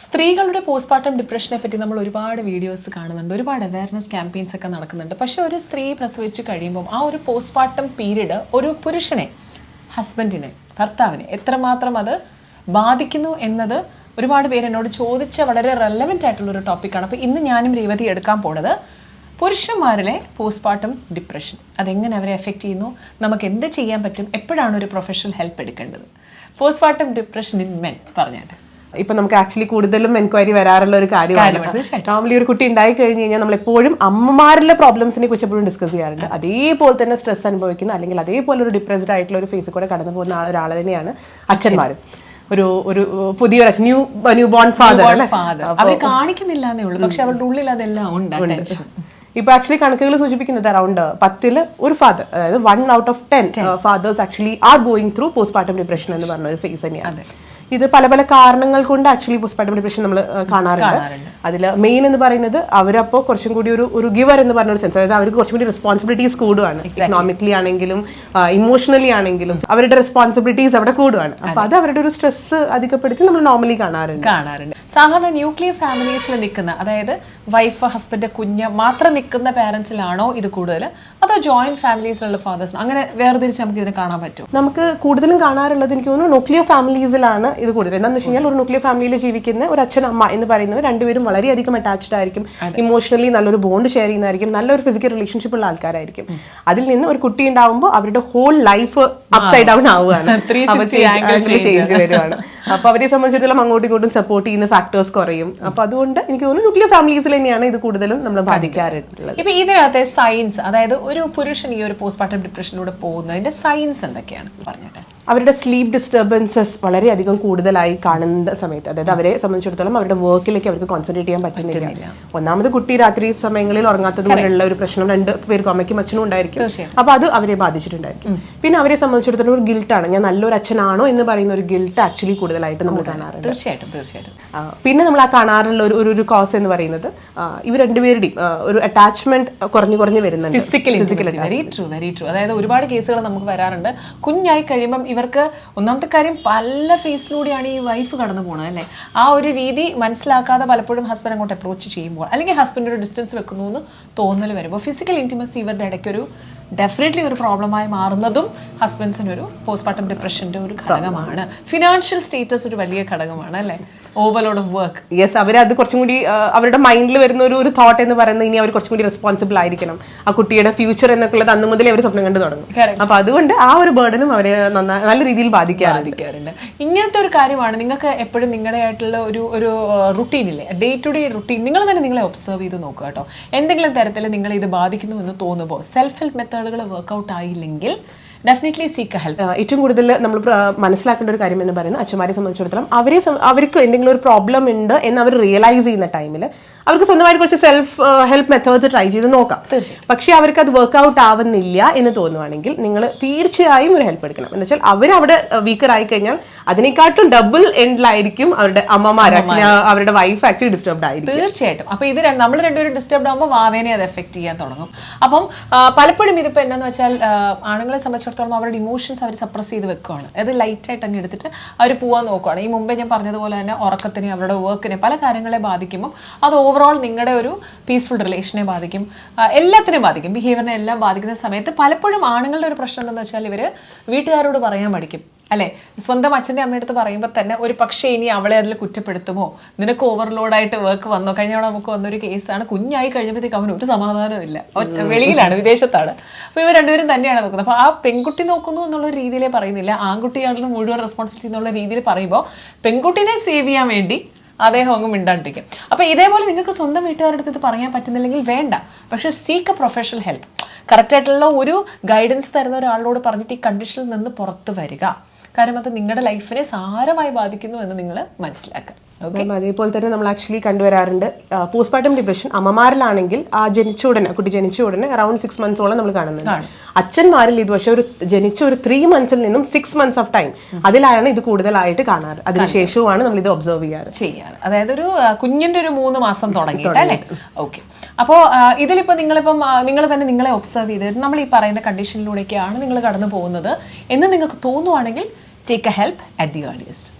സ്ത്രീകളുടെ പോസ്റ്റ്മോർട്ടം ഡിപ്രഷനെ പറ്റി നമ്മൾ ഒരുപാട് വീഡിയോസ് കാണുന്നുണ്ട്. ഒരുപാട് അവയർനെസ് ക്യാമ്പയിൻസ് ഒക്കെ നടക്കുന്നുണ്ട്. പക്ഷേ ഒരു സ്ത്രീ പ്രസവിച്ച് കഴിയുമ്പം ആ ഒരു പോസ്റ്റ്മോർട്ടം പീരീഡ് ഒരു പുരുഷനെ ഹസ്ബൻഡിനെ ഭർത്താവിനെ എത്രമാത്രം അത് ബാധിക്കുന്നു എന്നത് ഒരുപാട് പേര് എന്നോട് ചോദിച്ച വളരെ റെലവെന്റ് ആയിട്ടുള്ള ഒരു ടോപ്പിക്കാണ് അപ്പോൾ ഇന്ന് ഞാനും രേവതി എടുക്കാൻ പോണത് പുരുഷന്മാരിലെ പോസ്റ്റ്മോർട്ടം ഡിപ്രഷൻ അതെങ്ങനെ അവരെ എഫക്റ്റ് ചെയ്യുന്നു? നമുക്ക് എന്ത് ചെയ്യാൻ പറ്റും? എപ്പോഴാണ് ഒരു പ്രൊഫഷണൽ ഹെൽപ്പ് എടുക്കേണ്ടത്? പോസ്റ്റ്മോർട്ടം ഡിപ്രഷൻ ഇൻ മെൻ പറഞ്ഞാട്ട് ഇപ്പൊ നമുക്ക് ആക്ച്വലി കൂടുതലും എൻക്വയറി വരാറുള്ള ഒരു കാര്യമാണ് നോർമലി ഒരു കുട്ടി ഉണ്ടായി കഴിഞ്ഞു കഴിഞ്ഞാൽ നമ്മൾ എപ്പോഴും അമ്മമാരിലെ പ്രോബ്ലംസിനെ കുറിച്ച് എപ്പോഴും ഡിസ്കസ് ചെയ്യാറുണ്ട്. അതേപോലെ തന്നെ സ്ട്രെസ് അനുഭവിക്കുന്ന അല്ലെങ്കിൽ അതേപോലെ ഒരു ഡിപ്രസ്ഡ് ആയിട്ടുള്ള ഒരു ഫേസിൽ കൂടെ കടന്നു പോകുന്ന ഒരാൾ തന്നെയാണ് അച്ഛന്മാരും. ഒരു ഒരു പുതിയൊരു അച്ഛൻ ന്യൂ ന്യൂ ബോൺ ഫാദർ അവർ കാണിക്കുന്നില്ല എന്നേ ഉള്ളൂ. പക്ഷെ അവരുടെ ഉള്ളിൽ അതെല്ലാം ഉണ്ട് ഇപ്പൊ ആക്ച്വലി കണക്കുകൾ സൂചിപ്പിക്കുന്നത് അറൌണ്ട് പത്തിൽ ഒരു ഫാദർ അതായത് one out of ten fathers actually are going through postmortem depression എന്ന് പറഞ്ഞ ഒരു ഫേസ് തന്നെയാണ്. ഇത് പല പല കാരണങ്ങൾ കൊണ്ട് ആക്ച്വലി പോസ്റ്റ്മോർട്ടം ഡിപ്രഷൻ നമ്മൾ കാണാറുണ്ട്. അതിൽ മെയിൻ എന്ന് പറയുന്നത് അവരപ്പോൾ കുറച്ചും കൂടി ഒരു ഒരു ഗിവർ എന്ന് പറഞ്ഞ ഒരു സെൻസ് അതായത് അവർക്ക് കുറച്ചും കൂടി റെസ്പോൺസിബിലിറ്റീസ് കൂടുവാണ്. ഇക്കണോമിക്കലി ആണെങ്കിലും ഇമോഷണലി ആണെങ്കിലും അവരുടെ റെസ്പോൺസിബിലിറ്റീസ് അവിടെ കൂടുവാണ്. അപ്പൊ അത്. അവരുടെ ഒരു സ്ട്രെസ് അധികപ്പെടുത്തി നമ്മൾ നോർമലി കാണാറുണ്ട്. കാണാറുണ്ട്. സാധാരണ ന്യൂക്ലിയർ ഫാമിലീസിൽ നിൽക്കുന്ന അതായത് വൈഫ് ഹസ്ബൻഡ് കുഞ്ഞ് മാത്രം നിൽക്കുന്ന പാരൻസിലാണോ ഇത് കൂടുതൽ? അതോ ജോയിന്റ് ഫാമിലീസിലുള്ള ഫാദേഴ്സ് അങ്ങനെ വേർതിരിച്ച് നമുക്ക് ഇതിനെ കാണാൻ പറ്റും. നമുക്ക് കൂടുതലും കാണാറുള്ളത് എനിക്ക് തോന്നുന്നു ന്യൂക്ലിയർ ഫാമിലീസിലാണ് ഇത് കൂടുതൽ. എന്താണെന്ന് വെച്ച് കഴിഞ്ഞാൽ ഒരു ന്യൂക്ലിയർ ഫാമിലിയിൽ ജീവിക്കുന്ന ഒരു അച്ഛൻ അമ്മ എന്ന് പറയുന്നവർ രണ്ടുപേരും വളരെയധികം അറ്റാച്ച്ഡ് ആയിരിക്കും. ഇമോഷണലി നല്ലൊരു ബോണ്ട് ഷെയർ ചെയ്യുന്നതായിരിക്കും. നല്ലൊരു ഫിസിക്കൽ റിലേഷൻഷിപ്പ് ഉള്ള ആൾക്കാരായിരിക്കും. അതിൽ നിന്ന് ഒരു കുട്ടി ഉണ്ടാവുമ്പോൾ അവരുടെ ഹോൾ ലൈഫ് അപ്സൈഡ് ഡൗൺ ആവുകയാണ്. 360 angle ചേഞ്ച് വരുവാണ്. അപ്പൊ അവരെ സംബന്ധിച്ചിടത്തോളം അങ്ങോട്ടും ഇങ്ങോട്ടും സപ്പോർട്ട് ചെയ്യുന്ന ഫാക്ടേഴ്സ് കുറയും. അപ്പൊ അതുകൊണ്ട് എനിക്ക് തോന്നുന്നു ന്യൂക്ലിയർ ഫാമിലീസിൽ തന്നെയാണ് ഇത് കൂടുതലും നമ്മൾ ബാധിക്കാറുള്ളത്. ഇപ്പൊ ഇതിനകത്തെ സയൻസ് അതായത് ഒരു പുരുഷൻ ഈ ഒരു പോസ്റ്റ്മോർട്ടം ഡിപ്രഷനിലൂടെ പോകുന്നതിന്റെ സയൻസ് എന്തൊക്കെയാണ്? പറഞ്ഞിട്ട്. അവരുടെ സ്ലീപ്പ് ഡിസ്റ്റർബൻസസ് വളരെയധികം കൂടുതലായി കാണുന്ന സമയത്ത് അതായത് അവരെ സംബന്ധിച്ചിടത്തോളം അവരുടെ വർക്കിലേക്ക് അവർക്ക് കോൺസെൻട്രേറ്റ് ചെയ്യാൻ പറ്റുന്നില്ല. ഒന്നാമത് കുട്ടി രാത്രി സമയങ്ങളിൽ ഉറങ്ങാത്തത് കൊണ്ടുള്ള ഒരു പ്രശ്നം രണ്ട് പേർക്കും അമ്മയ്ക്കും അച്ഛനും ഉണ്ടായിരിക്കും. അപ്പൊ അത് അവരെ ബാധിച്ചിട്ടുണ്ടായിരിക്കും. പിന്നെ അവരെ സംബന്ധിച്ചിടത്തോളം ഒരു ഗിൽട്ടാണ് ഞാൻ നല്ലൊരു അച്ഛനാണോ എന്ന് പറയുന്ന ഒരു ഗിൽട്ട് ആക്ച്വലി കൂടുതലായിട്ട് നമ്മൾ കാണാറുണ്ട്. തീർച്ചയായിട്ടും തീർച്ചയായിട്ടും. പിന്നെ നമ്മൾ ആ കാണാറുള്ള ഒരു ഒരു- കോസ് എന്ന് പറയുന്നത് ഇവർ രണ്ടുപേരുടെയും ഒരു അറ്റാച്ച്മെന്റ് കുറഞ്ഞു കുറഞ്ഞു വരുന്നുണ്ട്. Physical very true very true അതായത് ഒരുപാട് കേസുകൾ നമുക്ക് വരാറുണ്ട്. കുഞ്ഞായി കഴിയുമ്പം ഇവർക്ക് ഒന്നാമത്തെ കാര്യം പല ഫേസിലൂടെയാണ് ഈ വൈഫ് കടന്നു പോകുന്നത് അല്ലേ? ആ ഒരു രീതി മനസ്സിലാക്കാതെ പലപ്പോഴും ഹസ്ബൻഡ് അങ്ങോട്ട് അപ്രോച്ച് ചെയ്യുമ്പോൾ അല്ലെങ്കിൽ ഹസ്ബൻഡ് ഒരു ഡിസ്റ്റൻസ് വെക്കുന്നു എന്ന് തോന്നൽ വരുമ്പോൾ ഫിസിക്കൽ ഇന്റിമസി ഇവരുടെ ഇടയ്ക്കൊരു ഡെഫിനറ്റ്ലി ഒരു പ്രോബ്ലമായി മാറുന്നതും ഹസ്ബൻഡ്സിനൊരു പോസ്റ്റ്മോർട്ടം ഡിപ്രഷന്റെ ഒരു ഘടകമാണ്. ഫിനാൻഷ്യൽ സ്റ്റേറ്റസ് ഒരു വലിയ ഘടകമാണ് അല്ലേ? ഓവർലോഡ് ഓഫ് വർക്ക് യെസ് അവർ അത് കുറച്ചും കൂടി അവരുടെ മൈൻഡിൽ വരുന്ന ഒരു ഒരു തോട്ട് എന്ന് പറയുന്നത് ഇനി അവർ കുറച്ചും കൂടി റെസ്പോൺസിബിൾ ആയിരിക്കണം. ആ കുട്ടിയുടെ ഫ്യൂച്ചർ എന്നൊക്കെ ഉള്ളത് അന്ന് മുതലേ അവർ സ്വപ്നം കണ്ടു തുടങ്ങും. അപ്പൊ അതുകൊണ്ട് ആ ഒരു ബേർഡനും അവരെ നന്നായി നല്ല രീതിയിൽ ബാധിക്കാറുണ്ട്. ഇങ്ങനത്തെ ഒരു കാര്യമാണ് നിങ്ങൾക്ക് എപ്പോഴും നിങ്ങളുടെ ആയിട്ടുള്ള ഒരു ഒരു റുട്ടീനില്ലേ ഡേ ടു ഡേ റുട്ടീൻ നിങ്ങൾ തന്നെ നിങ്ങളെ ഒബ്സർവ് ചെയ്ത് നോക്കുക കേട്ടോ. എന്തെങ്കിലും തരത്തിൽ നിങ്ങളെ ഇത് ബാധിക്കുന്നു എന്ന് തോന്നുമ്പോൾ സെൽഫ് ഹെൽപ്പ് മെത്തേഡുകൾ വർക്കൗട്ട് ആയില്ലെങ്കിൽ ഡെഫിനറ്റ്ലി സീക്ക് ഹെൽപ്പ് ഏറ്റവും കൂടുതൽ നമ്മൾ മനസ്സിലാക്കേണ്ട ഒരു കാര്യം എന്ന് പറയുന്നത് അച്ഛന്മാരെ സംബന്ധിച്ചിടത്തോളം അവരെ അവർക്ക് എന്തെങ്കിലും ഒരു പ്രോബ്ലം ഉണ്ട് എന്ന് അവർ റിയലൈസ് ചെയ്യുന്ന ടൈമിൽ അവർക്ക് സ്വന്തമായിട്ട് കുറച്ച് സെൽഫ് ഹെൽപ്പ് മെത്തേഡ്സ് ട്രൈ ചെയ്ത് നോക്കാം. പക്ഷേ അവർക്ക് അത് വർക്ക്ഔട്ട് ആവുന്നില്ല എന്ന് തോന്നുവാണെങ്കിൽ നിങ്ങൾ തീർച്ചയായും ഒരു ഹെൽപ്പ് എടുക്കണം. എന്ന് വെച്ചാൽ അവരവിടെ വീക്കർ ആയി കഴിഞ്ഞാൽ അതിനെക്കാട്ടും ഡബിൾ എൻഡിലായിരിക്കും അവരുടെ അമ്മമാർ അവരുടെ വൈഫ് ആക്ച്വലി ഡിസ്റ്റർബ്ഡ് ആയിരിക്കും. തീർച്ചയായിട്ടും. അപ്പോൾ ഇത് നമ്മൾ രണ്ടുപേരും ഡിസ്റ്റർബ്ഡ് ആകുമ്പോൾ വാവേനെ അത് എഫക്ട് ചെയ്യാൻ തുടങ്ങും. അപ്പം പലപ്പോഴും ഇതിപ്പോൾ എന്താണെന്ന് വെച്ചാൽ ആണുങ്ങളെ ആണുങ്ങളെ സംബന്ധിച്ചിടത്തോളം അവരുടെ ഇമോഷൻസ് അവർ സപ്രസ് ചെയ്ത് വെക്കുകയാണ് അത് ലൈറ്റായിട്ട് തന്നെ എടുത്തിട്ട് അവർ പോകാൻ നോക്കുകയാണ് ഈ മുമ്പേ ഞാൻ പറഞ്ഞതുപോലെ തന്നെ ഉറക്കത്തിനെ അവരുടെ വർക്കിനെ പല കാര്യങ്ങളെ ബാധിക്കുമ്പോൾ അത് ഓവറോൾ നിങ്ങളുടെ ഒരു പീസ്ഫുൾ റിലേഷനെ ബാധിക്കും. എല്ലാത്തിനെയും ബാധിക്കും. ബിഹേവിയറിനെ എല്ലാം ബാധിക്കുന്ന സമയത്ത് പലപ്പോഴും ആണുങ്ങളുടെ ഒരു പ്രശ്നം എന്താണെന്ന് വെച്ചാൽ ഇവർ വീട്ടുകാരോട് പറയാൻ പഠിക്കും അല്ലേ? സ്വന്തം അച്ഛന്റെ അമ്മയുടെ അടുത്ത് പറയുമ്പോൾ തന്നെ ഒരു പക്ഷേ ഇനി അവളെ അതിൽ കുറ്റപ്പെടുത്തുമോ? നിനക്ക് ഓവർലോഡായിട്ട് വർക്ക് വന്നോ? കഴിഞ്ഞ തവണ നമുക്ക് വന്നൊരു കേസാണ് കുഞ്ഞായി കഴിഞ്ഞപ്പോഴത്തേക്ക് അവന് ഒരു സമാധാനമില്ല വെളിയിലാണ് വിദേശത്താണ്. അപ്പോൾ ഇവർ രണ്ടുപേരും തന്നെയാണ് നോക്കുന്നത്. അപ്പോൾ ആ പെൺകുട്ടി നോക്കുന്നു എന്നുള്ള രീതിയിലേ പറയുന്നില്ല. ആൺകുട്ടിയാണെങ്കിലും മുഴുവൻ റെസ്പോൺസിബിലിറ്റി എന്നുള്ള രീതിയിൽ പറയുമ്പോൾ പെൺകുട്ടിനെ സേവ് ചെയ്യാൻ വേണ്ടി അദ്ദേഹം അങ്ങ് മിണ്ടാണ്ടിരിക്കും. അപ്പോൾ ഇതേപോലെ നിങ്ങൾക്ക് സ്വന്തം വീട്ടുകാരുടെ അടുത്ത് ഇത് പറയാൻ പറ്റുന്നില്ലെങ്കിൽ വേണ്ട. പക്ഷേ സീക്ക് എ പ്രൊഫഷണൽ ഹെൽപ്പ് കറക്റ്റായിട്ടുള്ള ഒരു ഗൈഡൻസ് തരുന്ന ഒരാളോട് പറഞ്ഞിട്ട് ഈ കണ്ടീഷനിൽ നിന്ന് പുറത്ത് വരിക. കാരണം അത് നിങ്ങളുടെ ലൈഫിനെ സാരമായി ബാധിക്കുന്നു എന്ന് നിങ്ങൾ മനസ്സിലാക്കുക അതേപോലെ തന്നെ നമ്മൾ ആക്ച്വലി കണ്ടുവരാറുണ്ട് പോസ്റ്റ്മോർട്ടം ഡിപ്രഷൻ അമ്മമാരിലാണെങ്കിൽ ആ ജനിച്ച ഉടനെ കുട്ടി ജനിച്ച ഉടനെ അറൌണ്ട് സിക്സ് മന്ത്സോളം നമ്മൾ കാണുന്നത് അച്ഛന്മാരിൽ ഇത് പക്ഷേ ഒരു ജനിച്ച ഒരു ത്രീ മന്ത്സിൽ നിന്നും സിക്സ് മന്ത്സ് ഓഫ് ടൈം അതിലാണ് ഇത് കൂടുതലായിട്ട് കാണാറ്. അതിനുശേഷവുമാണ് നമ്മൾ ഇത് ഒബ്സർവ് ചെയ്യാറ്. ചെയ്യാറ്. അതായത് ഒരു കുഞ്ഞിന്റെ ഒരു മൂന്ന് മാസം തുടങ്ങിയിട്ട് അല്ലേ? ഓക്കെ അപ്പോൾ ഇതിലിപ്പോൾ നിങ്ങളിപ്പം നിങ്ങൾ തന്നെ നിങ്ങളെ ഒബ്സർവ് ചെയ്ത് നമ്മൾ ഈ പറയുന്ന കണ്ടീഷനിലൂടെയൊക്കെയാണ് നിങ്ങൾ കടന്നു പോകുന്നത് എന്ന് നിങ്ങൾക്ക് തോന്നുവാണെങ്കിൽ Take a help at the earliest.